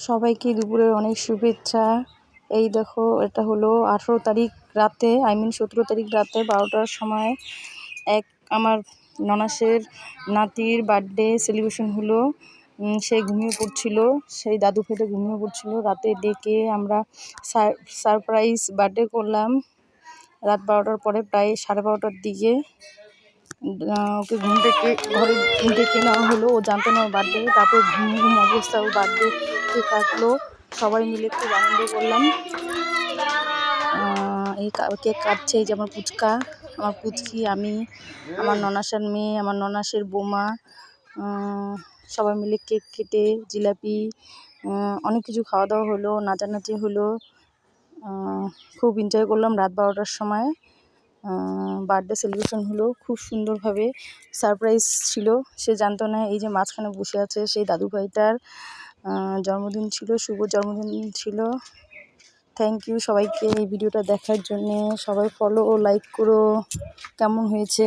সবাইকে দুপুরে অনেক শুভেচ্ছা। এই দেখো, এটা হলো আঠেরো তারিখ রাতে আই মিন সতেরো তারিখ রাতে বারোটার সময় এক আমার ননাসের নাতির বার্থডে সেলিব্রেশন হলো। সে ঘুমিয়ে পড়ছিল, সেই দাদু খেতে ঘুমিয়ে পড়ছিল। রাতে ডেকে আমরা সারপ্রাইজ বার্থডে করলাম। রাত বারোটার পরে প্রায় সাড়ে বারোটার দিকে ওকে ঘুম থেকে, ঘরে ডেকে নেওয়া হলো। ও জানতো না ওর বার্থডে তারপর ঘুম ঘুম অবস্থা ওর বার্থডে কেক কাটলো। সবাই মিলে খুব আনন্দ করলাম। এই কেক কাটছে এই যে আমার পুচকা, আমার পুচকি, আমি, আমার ননাসের মেয়ে, আমার ননাসের বোমা সবাই মিলে কেক কেটে, জিলাপি অনেক কিছু খাওয়া দাওয়া হলো, নাচানাচি হলো। খুব এনজয় করলাম রাত বারোটার সময়। বার্থডে সেলিব্রেশন হলো, খুব সুন্দরভাবে সারপ্রাইজ ছিল। সে জানতো না এই যে মাঝখানে বসে আছে সেই দাদু ভাইটার জন্মদিন ছিল, শুভ জন্মদিন ছিল। থ্যাংক ইউ সবাইকে এই ভিডিওটা দেখার জন্যে। সবাই ফলো ও লাইক করো। কেমন হয়েছে?